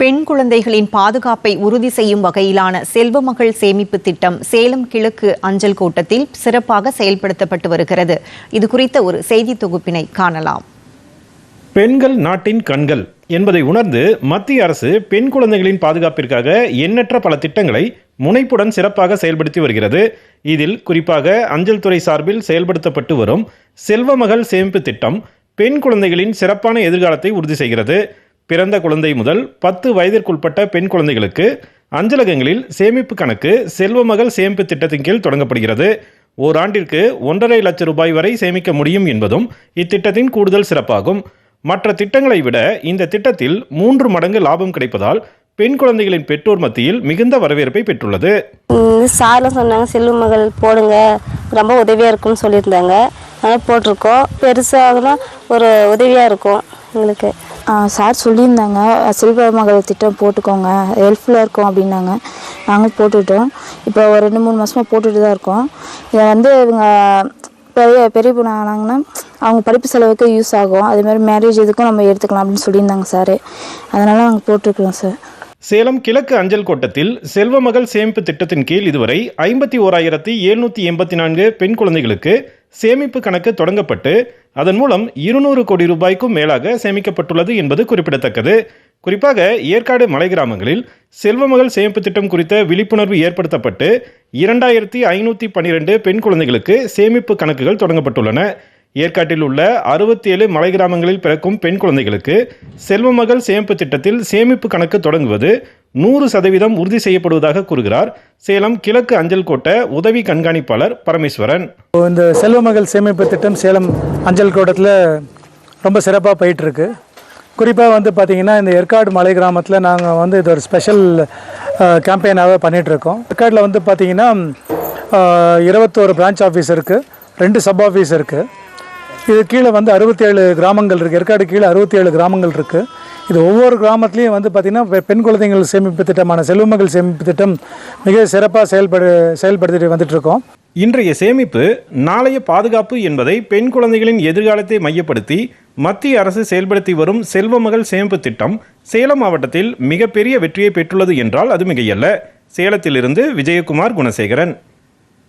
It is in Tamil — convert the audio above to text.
பெண் குழந்தைகளின் பாதுகாப்பை உறுதி செய்யும் வகையிலான செல்வமகள் சேமிப்பு திட்டம் சேலம் கிழக்கு அஞ்சல் கோட்டத்தில் சிறப்பாக செயல்படுத்தப்பட்டு வருகிறது. இது குறித்த ஒரு செய்தி தொகுப்பினை காணலாம். பெண்கள் நாட்டின் கண்கள் என்பதை உணர்ந்து மத்திய அரசு பெண் குழந்தைகளின் பாதுகாப்பிற்காக எண்ணற்ற பல திட்டங்களை முனைப்புடன் சிறப்பாக செயல்படுத்தி வருகிறது. இதில் குறிப்பாக அஞ்சல் துறை சார்பில் செயல்படுத்தப்பட்டு வரும் செல்வமகள் சேமிப்பு திட்டம் பெண் குழந்தைகளின் சிறப்பான எதிர்காலத்தை உறுதி செய்கிறது. பிறந்த குழந்தை முதல் பத்து வயதிற்குட்பட்ட பெண் குழந்தைகளுக்கு அஞ்சலகங்களில் சேமிப்பு கணக்கு செல்வமகள் சேமிப்பு திட்டத்தின் கீழ் தொடங்கப்படுகிறது. ஓராண்டிற்கு ஒன்றரை லட்சம் ரூபாய் வரை சேமிக்க முடியும் என்பதும் இத்திட்டத்தின் கூடுதல் சிறப்பாகும். மற்ற திட்டங்களை விட இந்த திட்டத்தில் மூன்று மடங்கு லாபம் கிடைப்பதால் பெண் குழந்தைகளின் பெற்றோர் மத்தியில் மிகுந்த வரவேற்பை பெற்றுள்ளது. ம், சார்லாம் சொன்னாங்க செல்வ மகள் போடுங்க ரொம்ப உதவியாக இருக்கும்னு சொல்லியிருந்தாங்க. அதனால் போட்டிருக்கோம். பெருசாகனா ஒரு உதவியாக இருக்கும் எங்களுக்கு. சார் சொல்லியிருந்தாங்க சில்வர் மகள் திட்டம் போட்டுக்கோங்க ஹெல்ப்ஃபுல்லாக இருக்கும் அப்படின்னாங்க. நாங்களும் போட்டுவிட்டோம் இப்போ ஒரு ரெண்டு மூணு மாதமாக போட்டுட்டு தான் இருக்கோம். இதை வந்து இவங்க பெரிய பெரிய பொண்ணு ஆனாங்கன்னா அவங்க படிப்பு செலவுக்கு யூஸ் ஆகும். அதேமாதிரி மேரேஜ் இதுக்கும் நம்ம எடுத்துக்கலாம் அப்படின்னு சொல்லியிருந்தாங்க சார். அதனால் நாங்கள் போட்டிருக்கிறோம் சார். சேலம் கிழக்கு அஞ்சல் கோட்டத்தில் செல்வமகள் சேமிப்பு திட்டத்தின் கீழ் இதுவரை ஐம்பத்தி ஓராயிரத்தி எழுநூற்றி எண்பத்தி நான்கு பெண் குழந்தைகளுக்கு சேமிப்பு கணக்கு தொடங்கப்பட்டு அதன் மூலம் இருநூறு கோடி ரூபாய்க்கும் மேலாக சேமிக்கப்பட்டுள்ளது என்பது குறிப்பிடத்தக்கது. குறிப்பாக ஏற்காடு மலை கிராமங்களில் செல்வமகள் சேமிப்பு திட்டம் குறித்த விழிப்புணர்வு ஏற்படுத்தப்பட்டு இரண்டாயிரத்தி ஐநூற்றி பன்னிரெண்டு பெண் குழந்தைகளுக்கு சேமிப்பு கணக்குகள் தொடங்கப்பட்டுள்ளன. ஏற்காட்டில் உள்ள அறுபத்தி ஏழு மலை கிராமங்களில் பிறக்கும் பெண் குழந்தைகளுக்கு செல்வமகள் சேமிப்பு திட்டத்தில் சேமிப்பு கணக்கு தொடங்குவது நூறு சதவீதம் உறுதி செய்யப்படுவதாக கூறுகிறார். சேலம் கிழக்கு அஞ்சல் கோட்டை உதவி கண்காணிப்பாளர் பரமேஸ்வரன். இந்த செல்வமகள் சேமிப்பு திட்டம் சேலம் அஞ்சல் கோட்டத்தில் ரொம்ப சிறப்பாக போயிட்டுருக்கு. குறிப்பாக வந்து பார்த்திங்கன்னா இந்த ஏற்காடு மலை கிராமத்தில் நாங்கள் வந்து இது ஒரு ஸ்பெஷல் கேம்பெயினாகவே பண்ணிகிட்ருக்கோம் ஏற்காடில் வந்து பார்த்திங்கன்னா இருபத்தோரு பிரான்ச் ஆஃபீஸ் இருக்குது ரெண்டு சப் ஆஃபீஸ் இருக்குது இது கீழே வந்து அறுபத்தேழு கிராமங்கள் இருக்குது ஏற்காடு கீழே அறுபத்தேழு கிராமங்கள் இருக்குது இது ஒவ்வொரு கிராமத்துலேயும் வந்து பார்த்திங்கன்னா பெண் குழந்தைகள் சேமிப்பு திட்டமான செல்வமகள் சேமிப்பு திட்டம் மிக சிறப்பாக செயல்படு செயல்படுத்திட்டு வந்துட்டுருக்கோம். இன்றைய சேமிப்பு நாளைய பாதுகாப்பு என்பதை பெண் குழந்தைகளின் எதிர்காலத்தை மையப்படுத்தி மத்திய அரசு செயல்படுத்தி வரும் செல்வமகள் சேமிப்பு திட்டம் சேலம் மாவட்டத்தில் மிகப்பெரிய வெற்றியை பெற்றுள்ளது என்றால் அது மிகையல்ல. சேலத்திலிருந்து விஜயகுமார் குணசேகரன்.